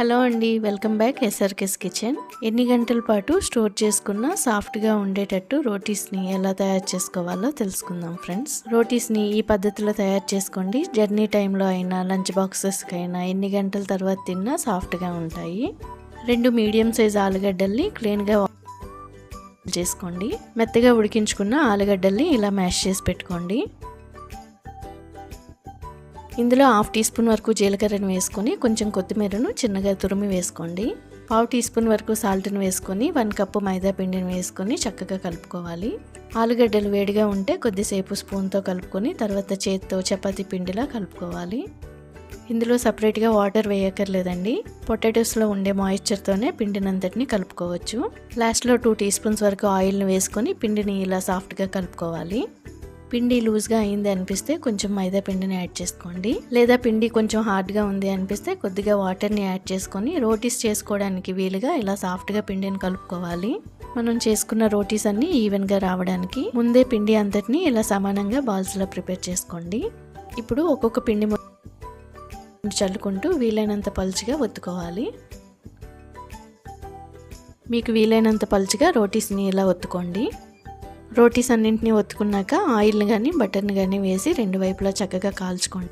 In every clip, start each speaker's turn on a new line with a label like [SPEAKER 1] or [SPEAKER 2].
[SPEAKER 1] Hello అండి welcome back ఎస్ఆర్కెస్ kitchen. ఎన్ని గంటల పాటు స్టోర్ చేసుకున్న సాఫ్ట్గా ఉండేటట్టు రోటీస్ని ఎలా తయారు చేసుకోవాలో తెలుసుకుందాం ఫ్రెండ్స్. రోటీస్ని ఈ పద్ధతిలో తయారు చేసుకోండి. జర్నీ టైంలో అయినా లంచ్ బాక్సెస్కి అయినా ఎన్ని గంటల తర్వాత తిన్నా సాఫ్ట్గా ఉంటాయి. రెండు మీడియం సైజ్ ఆలుగడ్డల్ని క్లీన్గా చేసుకోండి. మెత్తగా ఉడికించుకున్న ఆలుగడ్డల్ని ఇలా మ్యాష్ చేసి పెట్టుకోండి. ఇందులో హాఫ్ టీ స్పూన్ వరకు జీలకర్రను వేసుకొని కొంచెం కొత్తిమీరను చిన్నగా తురిమి వేసుకోండి. పావు టీ స్పూన్ వరకు సాల్ట్ని వేసుకొని వన్ కప్పు మైదా పిండిని వేసుకొని చక్కగా కలుపుకోవాలి. ఆలుగడ్డలు వేడిగా ఉంటే కొద్దిసేపు స్పూన్తో కలుపుకొని తర్వాత చేతితో చపాతీ పిండిలా కలుపుకోవాలి. ఇందులో సపరేట్గా వాటర్ వేయక్కర్లేదండి. పొటాటోస్లో ఉండే మాయిశ్చర్తోనే పిండినంతటిని కలుపుకోవచ్చు. లాస్ట్లో టూ టీ స్పూన్స్ వరకు ఆయిల్ని వేసుకొని పిండిని ఇలా సాఫ్ట్గా కలుపుకోవాలి. పిండి లూజ్గా అయింది అనిపిస్తే కొంచెం మైదా పిండిని యాడ్ చేసుకోండి. లేదా పిండి కొంచెం హార్డ్గా ఉంది అనిపిస్తే కొద్దిగా వాటర్ని యాడ్ చేసుకొని రోటీస్ చేసుకోవడానికి వీలుగా ఇలా సాఫ్ట్గా పిండిని కలుపుకోవాలి. మనం చేసుకున్న రోటీస్ అన్ని ఈవెన్గా రావడానికి ముందే పిండి అంతటిని ఇలా సమానంగా బాల్స్లో ప్రిపేర్ చేసుకోండి. ఇప్పుడు ఒక్కొక్క పిండి చల్లుకుంటూ వీలైనంత పలుచగా ఒత్తుకోవాలి. మీకు వీలైనంత పలుచగా రోటీస్ని ఇలా ఒత్తుకోండి. రోటీస్ అన్నింటినీ ఒత్తుకున్నాక ఆయిల్ని కానీ బటర్ని కానీ వేసి రెండు వైపులా చక్కగా కాల్చుకోండి.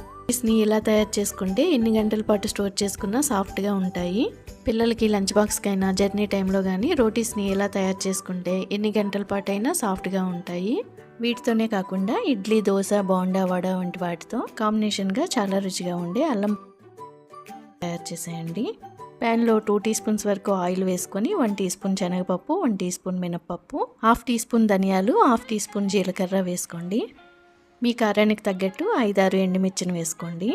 [SPEAKER 1] రోటీస్ని ఇలా తయారు చేసుకుంటే ఎన్ని గంటల పాటు స్టోర్ చేసుకున్నా సాఫ్ట్గా ఉంటాయి. పిల్లలకి లంచ్ బాక్స్కైనా జర్నీ టైంలో కానీ రోటీస్ని ఎలా తయారు చేసుకుంటే ఎన్ని గంటల పాటు అయినా సాఫ్ట్గా ఉంటాయి. వీటితోనే కాకుండా ఇడ్లీ దోశ బోండా వడ వంటి వాటితో కాంబినేషన్గా చాలా రుచిగా ఉండే అల్లం తయారు చేసేయండి. ప్యాన్లో టూ టీ స్పూన్స్ వరకు ఆయిల్ వేసుకొని వన్ టీ స్పూన్ శనగపప్పు వన్ టీ స్పూన్ మినప్పప్పు హాఫ్ టీ స్పూన్ ధనియాలు హాఫ్ టీ స్పూన్ జీలకర్ర వేసుకోండి. మీ కారానికి తగ్గట్టు ఐదారు ఎండుమిర్చిని వేసుకోండి.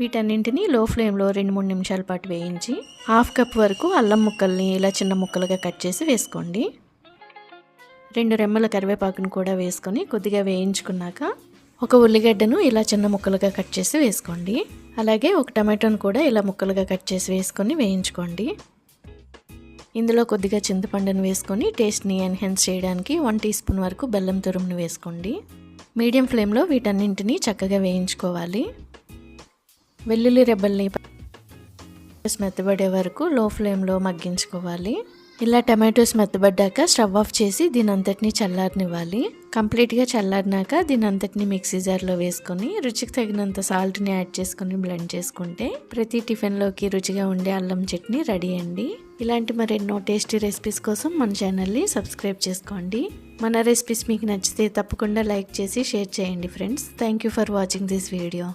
[SPEAKER 1] వీటన్నింటినీ లో ఫ్లేమ్లో రెండు మూడు నిమిషాల పాటు వేయించి హాఫ్ కప్ వరకు అల్లం ముక్కల్ని ఇలా చిన్న ముక్కలుగా కట్ చేసి వేసుకోండి. రెండు రెమ్మల కరివేపాకును కూడా వేసుకొని కొద్దిగా వేయించుకున్నాక ఒక ఉల్లిగడ్డను ఇలా చిన్న ముక్కలుగా కట్ చేసి వేసుకోండి. అలాగే ఒక టమాటోను కూడా ఇలా ముక్కలుగా కట్ చేసి వేసుకొని వేయించుకోండి. ఇందులో కొద్దిగా చింతపండును వేసుకొని టేస్ట్ని ఎన్హాన్స్ చేయడానికి వన్ టీ స్పూన్ వరకు బెల్లం తురుమును వేసుకోండి. మీడియం ఫ్లేమ్లో వీటన్నింటినీ చక్కగా వేయించుకోవాలి. వెల్లుల్లి రెబ్బల్ని మెత్తబడే వరకు లో ఫ్లేమ్లో మగ్గించుకోవాలి. ఇలా టమాటోస్ మెత్తబడ్డాక స్టవ్ ఆఫ్ చేసి దీని అంతటిని చల్లారనివ్వాలి. కంప్లీట్గా చల్లారినాక దీని అంతటిని మిక్సీ జార్లో వేసుకొని రుచికి తగినంత సాల్ట్ని యాడ్ చేసుకొని బ్లెండ్ చేసుకుంటే ప్రతి టిఫిన్లోకి రుచిగా ఉండే అల్లం చట్నీ రెడీ అండి. ఇలాంటి మరెన్నో టేస్టీ రెసిపీస్ కోసం మన ఛానల్ని సబ్స్క్రైబ్ చేసుకోండి. మన రెసిపీస్ మీకు నచ్చితే తప్పకుండా లైక్ చేసి షేర్ చేయండి friends. Thank you for watching this video.